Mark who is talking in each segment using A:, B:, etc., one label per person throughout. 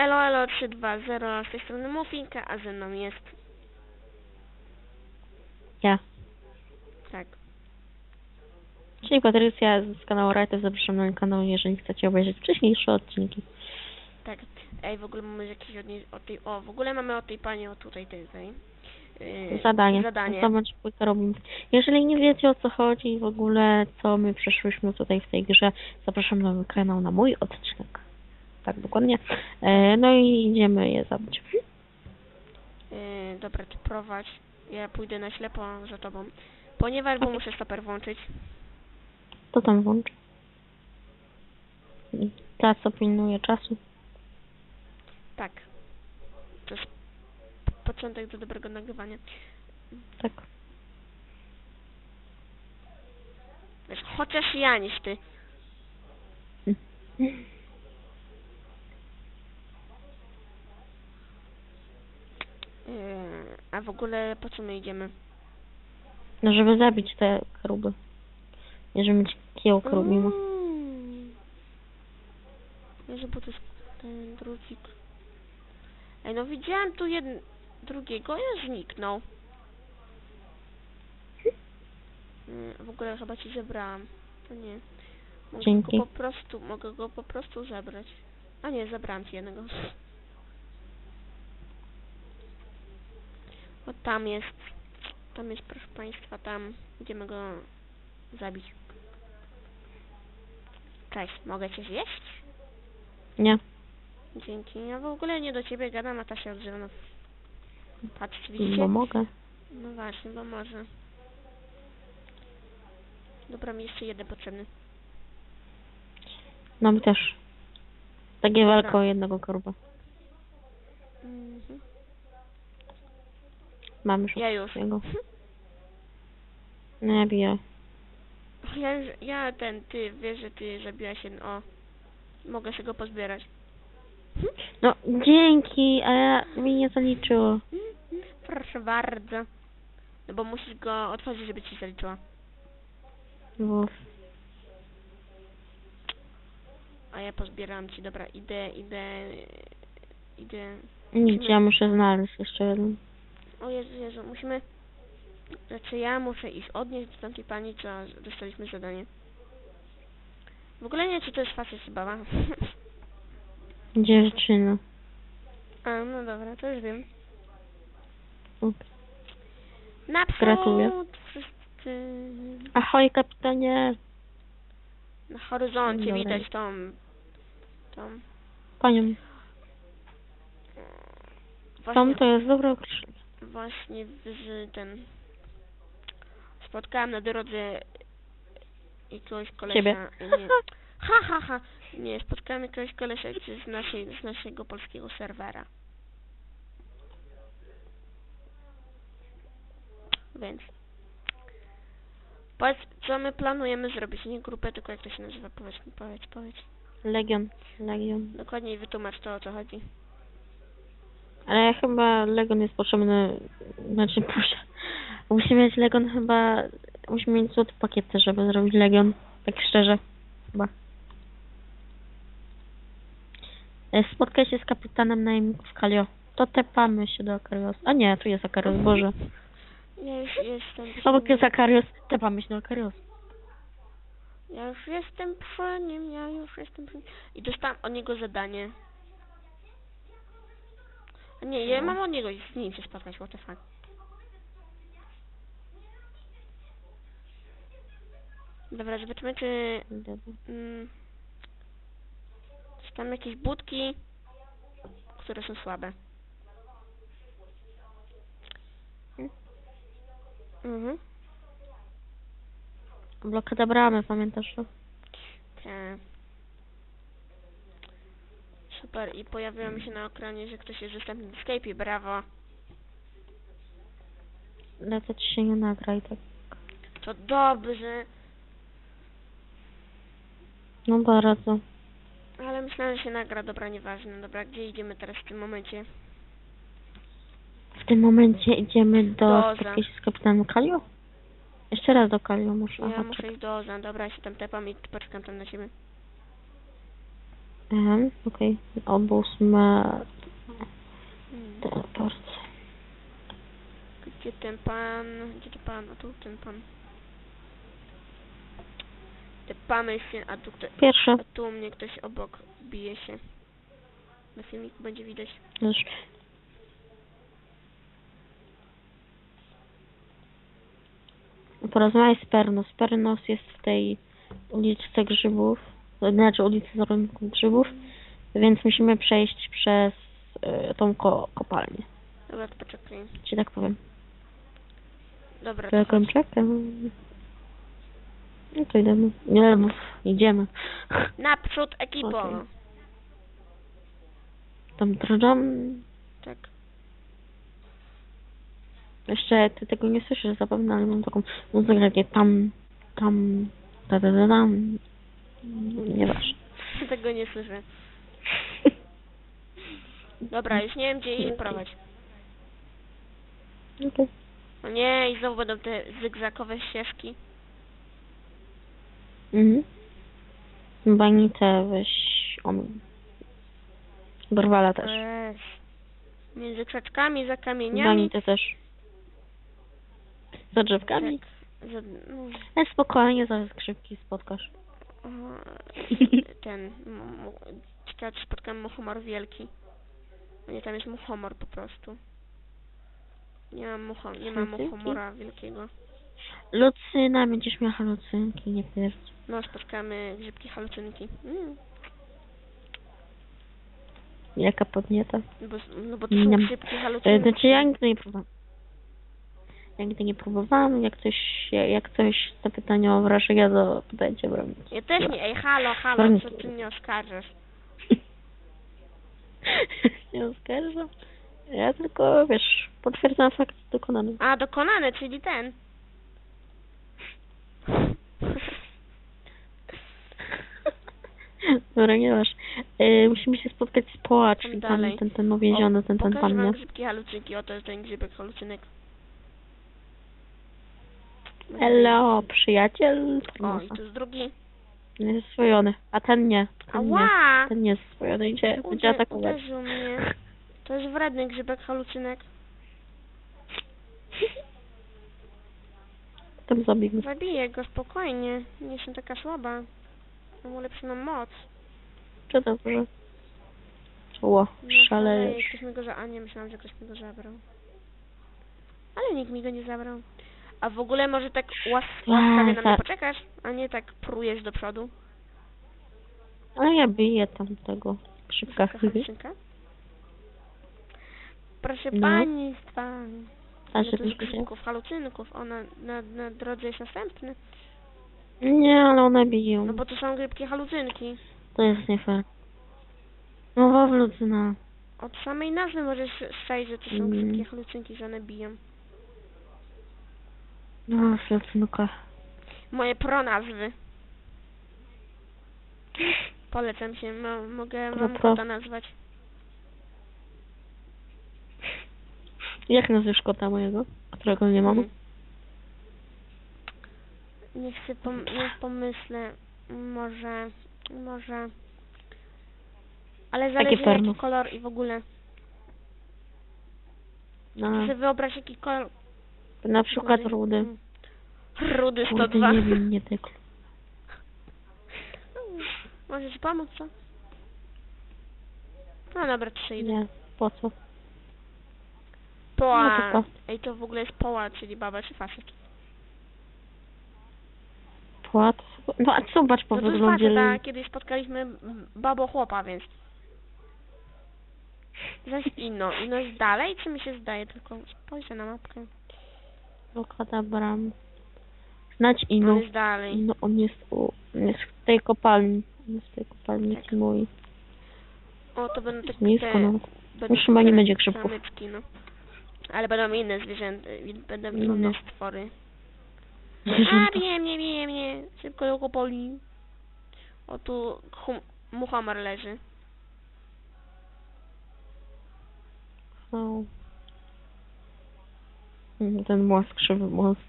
A: Elo, elo, 320, z tej strony Muffinka, a ze mną jest,
B: Ja.
A: tak,
B: Czyli Patrycja z kanału Rajter. Zapraszam na kanał, jeżeli chcecie obejrzeć wcześniejsze odcinki.
A: tak. Ej, w ogóle mamy jakieś od niej, od tej, o, w ogóle mamy od tej pani, o tutaj, tej, tej. Yy,
B: Zadanie.
A: Zadanie.
B: Zobacz, pójdę robimy. Jeżeli nie wiecie o co chodzi w ogóle, co my przeszłyśmy tutaj w tej grze, zapraszam na mój kanał, na mój odcinek. Tak, dokładnie. E, no i idziemy je zabić.
A: Yy, dobra, ty prowadź. Ja pójdę na ślepo za tobą. Ponieważ, bo
B: Okej.
A: muszę stoper włączyć.
B: To tam włącz. Ta, co pilnuje czasu.
A: Tak. To jest początek do dobrego nagrywania.
B: Tak.
A: Wiesz, chociaż ja niż ty. Yy, a w ogóle po co my idziemy?
B: No, żeby zabić te karuby. Nie, żeby mieć kiełk robimy.
A: Mm. Jezu, bo to jest ten drucik. Ej, no widziałem tu jeden, drugiego, ja zniknął. Mm, W ogóle chyba ci zebrałam. To nie. Mogę
B: Dzięki.
A: go po prostu, mogę go po prostu zebrać. A nie, zebrałam ci jednego. O, tam jest. Tam jest, proszę państwa, tam. Idziemy go zabić. Cześć, mogę cię zjeść?
B: Nie.
A: Dzięki. Ja w ogóle nie do ciebie gadam, a ta się odzywa. No. Patrz,
B: Bo
A: widzicie?
B: mogę.
A: No właśnie, bo może. Dobra, mi jeszcze jeden potrzebny.
B: Nam też. Takie walka o jednego karuba.
A: Mhm.
B: Mamy już
A: Ja już.
B: jego. No ja biję.
A: Ja już, ja ten, ty, wiesz, że ty zabiłaś jeden, o. Mogę się go pozbierać.
B: No dzięki, ale mi nie zaliczyło.
A: Proszę bardzo. No bo musisz go otworzyć, żeby ci zaliczyła.
B: Bo
A: A ja pozbieram ci, dobra, idę, idę, idę.
B: nic, ja muszę znaleźć jeszcze jeden.
A: O Jezu, Jezu, musimy... Znaczy ja muszę iść odnieść do tamtej pani, co dostaliśmy zadanie. W ogóle nie czy to jest facet czy baba.
B: Dziewczyna.
A: A, no dobra, to już wiem.
B: Ok.
A: Naprzód!
B: Gratuluję.
A: Wszyscy...
B: Ahoj kapitanie.
A: Na horyzoncie
B: Dobra.
A: widać tą... tą...
B: Panią.
A: Właśnie,
B: Tom to jest dobra określenie.
A: Właśnie z ten... Spotkałam na drodze jakiegoś kolesia...
B: Ciebie.
A: Nie. Ha, ha, ha. Nie, spotkałem jakiegoś kolesia z, naszej, z naszego polskiego serwera. Więc... Powiedz, co my planujemy zrobić? Nie grupę, tylko jak to się nazywa? Powiedz mi, powiedz, powiedz.
B: Legion. Legion.
A: Dokładniej wytłumacz to, o co chodzi.
B: Ale chyba Legion jest potrzebny, znaczy proszę, musimy mieć Legion chyba, musimy mieć złoty pakiet też, żeby zrobić Legion, tak szczerze, chyba. E, Spotkaj się z kapitanem najemników Kalio. To tepamy się do Akarios. A nie, tu jest Akarios, Boże.
A: Ja już jestem
B: Obok jest Akarios, tepamy się do Akarios.
A: Ja już jestem przy nim, ja już jestem przy nim. I dostałam od niego zadanie. Nie, ja mam od niego z nim się spotkać, what the fuck. Dobra, zobaczymy czy... Mm, czy tam jakieś budki, które są słabe. Mhm.
B: Blokada bramy, pamiętasz to?
A: Tak. Super, i pojawiło mi się na ekranie, że ktoś jest dostępny w Skype'ie, brawo.
B: Ci się nie nagra i tak.
A: To dobrze,
B: No bardzo.
A: ale myślałem, że się nagra, dobra, nieważne. Dobra, gdzie idziemy teraz w tym momencie?
B: W tym momencie idziemy do
A: Do Oza.
B: spotkać się z kapitanem Kalio? Jeszcze raz do Kalio muszę.
A: Ja
B: Aha,
A: muszę
B: czekaj.
A: iść do Ozan, dobra, ja się tam tepam i poczekam tam na siebie.
B: Mhm, okej. Obóz ma teleport.
A: Gdzie ten pan? Gdzie ten pan? A tu ten pan. Te pamy się, a tu, kto,
B: Pierwsze.
A: a tu u mnie ktoś obok bije się. Na filmiku będzie widać.
B: Już. Porozmawiaj z Pernos. Pernos jest w tej uliczce grzybów, znaczy ulicy Zorowników Grzybów, więc musimy przejść przez y, tą ko kopalnię,
A: Dobra, to poczekaj.
B: ci tak powiem.
A: Dobra, to
B: Czekam, czekam. No to idziemy. Nie, mów, idziemy.
A: naprzód ekipo.
B: Okej. Tam drżam.
A: Tak.
B: Jeszcze ty tego nie słyszysz zapewne, ale mam taką muzykę, takie tam, tam, da da dam. Nieważne.
A: Tego nie słyszę. Dobra, już nie wiem gdzie jej prowadź.
B: Okej.
A: O nie, i znowu będą te zygzakowe ścieżki.
B: Mhm. Banitę weź omin. Brwala też.
A: Weź. Między krzaczkami, za kamieniami.
B: Banitę też. Za drzewkami.
A: Tak. Za, no,
B: Ale spokojnie, zaraz grzybki spotkasz.
A: Ten. czy spotkam muchomor wielki. Nie, tam jest muchomor po prostu. Nie mam, mucho, nie mam muchomora wielkiego.
B: Lucyna, będziesz miała halucynki, nie pierdź.
A: No, spotkamy grzybki halucynki. Mm.
B: Jaka podnieta.
A: No bo, no bo to są grzybki
B: E,
A: halucynki.
B: Znaczy ja nigdy nie próbowałam. Nigdy nie próbowałam, jak coś, jak coś zapytania o wrażenia, to pytajcie bronić.
A: Ja też nie, ej, halo, halo, co ty mnie oskarżasz?
B: nie oskarżam. Ja tylko, wiesz, potwierdzam fakt dokonany.
A: A, dokonane, czyli ten.
B: Dobra, nie masz. Musimy się spotkać z Poła,
A: Tam
B: czyli
A: dalej.
B: pan, ten, ten uwięziony, ten, ten
A: Pokażę
B: pan,
A: wam
B: nie?
A: grzybki halucynki, oto jest ten grzybek halucynek.
B: Hello, przyjaciel.
A: O, i tu jest drugi.
B: Nie jest swojony, a ten nie. Ten nie.
A: Ała!
B: Ten nie jest swojony, idzie, będzie atakować.
A: Uderzył mnie. To jest wredny grzybek halucynek.
B: Tam zabiegł.
A: Zabiję go spokojnie. Nie jestem taka słaba. Mam ulepszoną moc.
B: Czy dobrze? Ło,
A: No, szaleję,
B: szalejesz.
A: Ktoś mi go za... A nie, myślałam, że ktoś mi go zabrał. Ale nikt mi go nie zabrał. A w ogóle może tak łas łaskawie na mnie
B: tak.
A: poczekasz, a nie tak prujesz do przodu.
B: Ale ja biję tam tego szybka
A: Taka halcynka. Proszę
B: No.
A: państwa.
B: A
A: że tu
B: żeby
A: jest
B: się...
A: grzybków, halucynków. O, na, na, na drodze jest następny.
B: Nie, ale one biją.
A: No bo to są grzybki halucynki.
B: To jest nie fair. No wawlucyna.
A: Od samej nazwy możesz strzelić, że to są
B: Mm.
A: halucynki, że one biją.
B: No, flocynka.
A: Moje pronazwy. Polecam się, mo, mogę wam
B: pro.
A: kota nazwać.
B: Jak nazwiesz kota mojego, którego nie mam?
A: Mm. Niech się pom niech pomyślę, może, może... Ale zależy jaki kolor i w ogóle.
B: No,
A: Chcę wyobraź jaki kolor...
B: na przykład
A: Rudy.
B: rudy. Kurde,
A: 102.
B: nie wiem, nie tykl.
A: Możesz pomóc, co? No dobra, przyjdę.
B: Nie, po co?
A: Poła.
B: No co?
A: Ej, to w ogóle jest poła, czyli baba czy facet.
B: Płat? No a zobacz po
A: No to jest
B: wyglądzie.
A: facet, a kiedyś spotkaliśmy babo chłopa, więc... Zaś Ino. Ino jest dalej, czy mi się zdaje? Tylko spojrzę na mapkę.
B: Lokata bram. Znać
A: On
B: ino.
A: jest dalej.
B: No on jest u, on jest w tej kopalni. On jest w tej kopalni
A: Tak.
B: mój.
A: O, to będą takie
B: Nisko
A: te... Będą
B: Już chyba nie
A: te
B: będzie grzybków.
A: samyczki, no. Ale będą inne zwierzęta, będą
B: No,
A: inne
B: no.
A: stwory. A, mnie, bije mnie. Szybko do kopoli. O, tu hum, muchomor leży.
B: O. Ten mózg, krzywy mózg.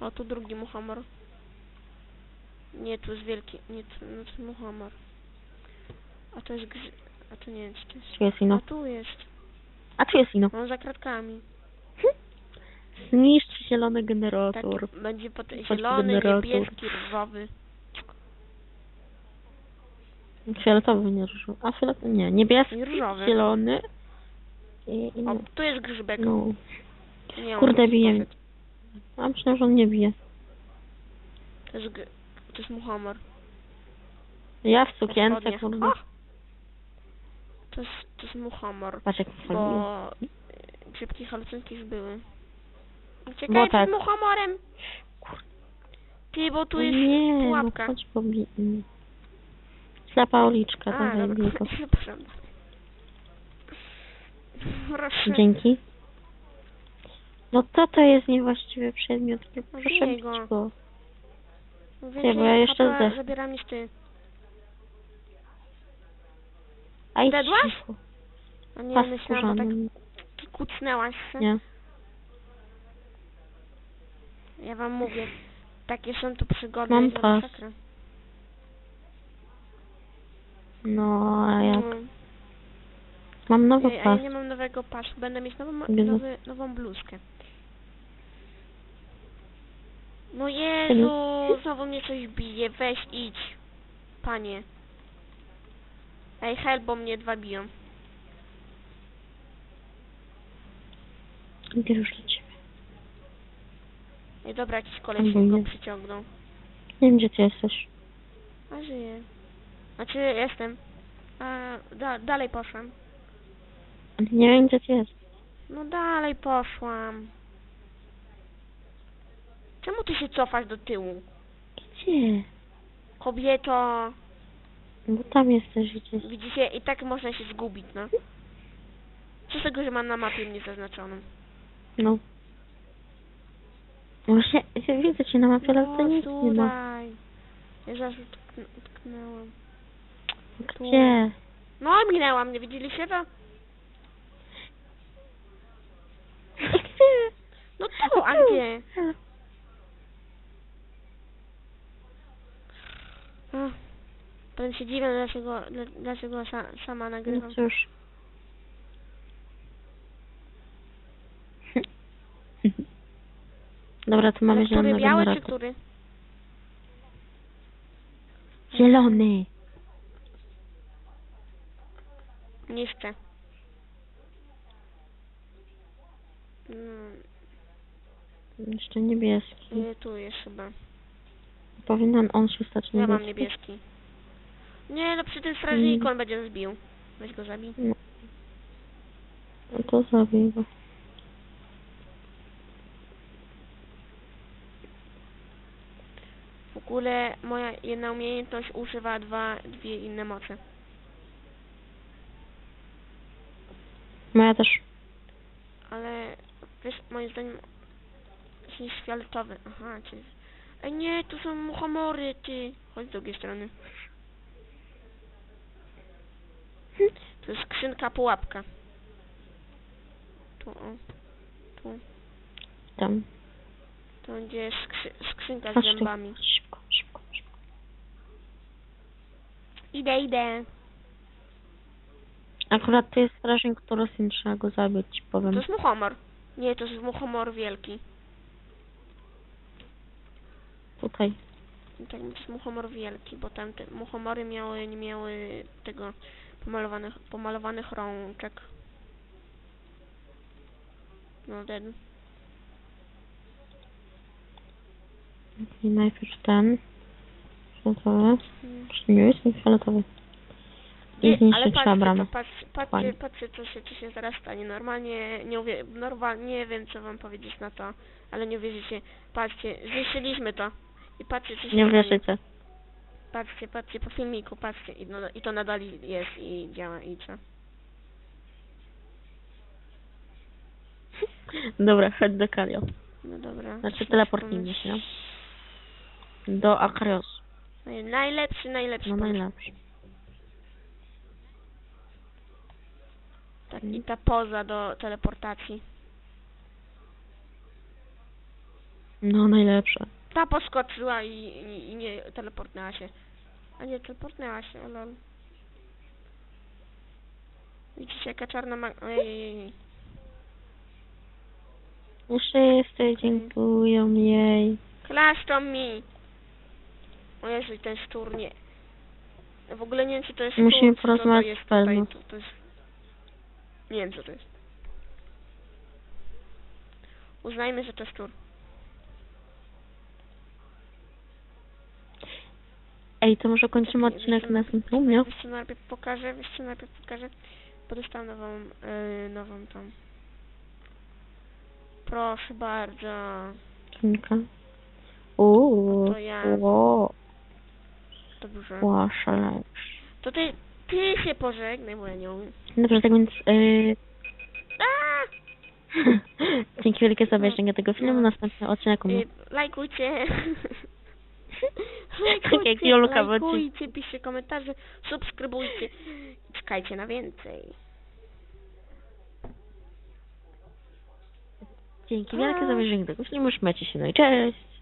A: O, tu drugi muchomor. Nie, tu jest wielki. Nie, tu, no, to muchomor. A to jest grzyb. A to nie jest. To jest...
B: Tu jest
A: A
B: ino.
A: tu jest.
B: A tu jest ino.
A: On za kratkami.
B: Zniszcz zielony generator.
A: będzie pot...
B: Chodź,
A: zielony,
B: generator.
A: niebieski, różowy.
B: Fioletowy, nie różowy. A fioletowy, nie. Niebieski,
A: różowy.
B: zielony. I, i
A: O, tu jest grzybek.
B: no.
A: Nie,
B: Kurde, bije mnie. A że on nie bije.
A: To jest, g- to jest muchomor.
B: Ja w
A: Spodnie.
B: sukience, kurde.
A: To jest, to jest muchomor.
B: Patrz jak fajnie.
A: Bo grzybki halucynki już były.
B: Bo
A: Uciekaj
B: tak.
A: przed muchomorem! Ty, bo tu jest
B: nie, no
A: pułapka.
B: chodź po mm. Ślepa uliczka,
A: A,
B: dawaj
A: dobra.
B: bij go.
A: Przepraszam. Proszę.
B: Dzięki. No to to jest niewłaściwy przedmiot, nie proszę
A: Bij
B: bić
A: go.
B: go. Nie, bo ja jeszcze
A: HP
B: zdech-
A: Zabieram niż ty.
B: A idź cicho.
A: No nie, myślałam, bo tak kucnęłaś się.
B: Nie.
A: Ja wam mówię. Takie są tu przygody.
B: Mam
A: że
B: pas.
A: masakra.
B: No, a jak?
A: No.
B: Mam nowy
A: Ej, a ja
B: pas.
A: nie mam nowego pasu. Będę mieć nową,
B: Jezu.
A: nowy, nową bluzkę. No Jezu, znowu mnie coś bije. Weź, idź. Panie. Ej, help, bo mnie dwa biją.
B: Idę już do ciebie.
A: Ej, dobra, jakiś koleś
B: Albo
A: go
B: nie.
A: przyciągnął.
B: Nie wiem, gdzie ty jesteś.
A: A żyje. Znaczy, jestem. A, da, dalej poszłam.
B: Nie wiem, gdzie ty jesteś.
A: No dalej poszłam. Czemu ty się cofasz do tyłu?
B: Gdzie?
A: Kobieto,
B: Bo tam jesteś gdzieś.
A: widzicie, i tak można się zgubić, no. Co z tego, że mam na mapie mnie zaznaczoną?
B: No. Właśnie, ja widzę cię na mapie, ale to nic nie ma.
A: tutaj. Ja zaraz utkn- utknęłam.
B: Gdzie?
A: No, minęłam, nie widzieliście to?
B: Gdzie?
A: No tu, a gdzie? Ach, Potem się dziwię, dlaczego, dla- dlaczego sa, sama
B: No
A: nagrywam.
B: cóż. Dobra, to mamy
A: Ale który biały czy który?
B: Zielony.
A: Niszczę. Mm,
B: Jeszcze niebieski.
A: nie, tu jest chyba.
B: Powinien on się stać
A: Ja mam niebieski. Nie, no przy tym strażniku
B: Mm.
A: on będzie zbił. Weź go zabij.
B: No to zabij go.
A: W ogóle moja jedna umiejętność używa dwa, dwie inne moce.
B: Moja też.
A: Ale wiesz, moim zdaniem jest fioletowy. Aha, czy... Ej nie, tu są muchomory, ty. Chodź z drugiej strony. Tu jest skrzynka pułapka. Tu, o. Tu.
B: Tam.
A: To będzie skrzy skrzynka z
B: Chodź tu.
A: zębami.
B: Szybko, szybko, szybko.
A: Idę, idę.
B: Akurat to jest strażnik, który syn trzeba go zabić, ci
A: To
B: powiem.
A: jest muchomor. Nie, to jest muchomor wielki.
B: Tutaj.
A: Tak, jest muchomor wielki, bo tam te muchomory miały, nie miały tego pomalowanych, pomalowanych rączek. No ten.
B: I najpierw ten. Fioletowy.
A: Mm.
B: Czy nie jest fioletowy? I
A: Nie, ale
B: trzeba
A: patrzcie,
B: bramę.
A: to patrz, patrzcie,
B: Fajnie.
A: patrzcie co się, co się zaraz stanie. Normalnie nie uwie, normal, nie wiem co wam powiedzieć na to, ale nie uwierzycie. Patrzcie, zniszczyliśmy to. I patrzcie co się
B: Nie
A: stanie.
B: wierzycie.
A: Patrzcie, patrzcie po filmiku, patrzcie. I, no, I to nadal jest i działa i co.
B: Dobra, chodź do Kalio.
A: No dobra.
B: Znaczy teleportnijmy się, no. Do Akarios.
A: Naj- Najlepszy, najlepszy.
B: No
A: pomysł.
B: najlepszy.
A: Tak, i ta poza do teleportacji.
B: No najlepsza.
A: Ta poskoczyła i, i, i nie teleportnęła się. A nie, teleportnęła się, lol. Widzicie jaka czarna ma... Ojej.
B: Wszyscy dziękują jej.
A: Klaszczą mi! O Jezu, ten szczur nie... W ogóle nie wiem, czy to jest
B: Musimy
A: szczur, co to
B: porozmawiać
A: jest
B: z
A: tutaj,
B: Pelno.
A: to, to jest... Nie wiem, co to jest. Uznajmy, że to szczur.
B: Ej, to może kończymy odcinek na następnym, nie?
A: Wiesz co najpierw pokażę, wiesz co najpierw pokażę? Bo dostałam nową, yy, nową tą. Proszę bardzo.
B: Czynka. Uuu,
A: To ja.
B: ło,
A: Dobrze.
B: szalejesz.
A: To ty, ty się pożegnaj, bo ja nie umiem.
B: Dobrze, tak więc yy, dzięki wielkie za obejrzenie tego filmu. Następny odcinek u mnie.
A: Y, lajkujcie.
B: Jak Julka w odcinku.
A: lajkujcie, piszcie komentarze, subskrybujcie. Czekajcie na więcej.
B: Dzięki wielkie za obejrzenie tego filmu. Trzymajcie się, no i cześć.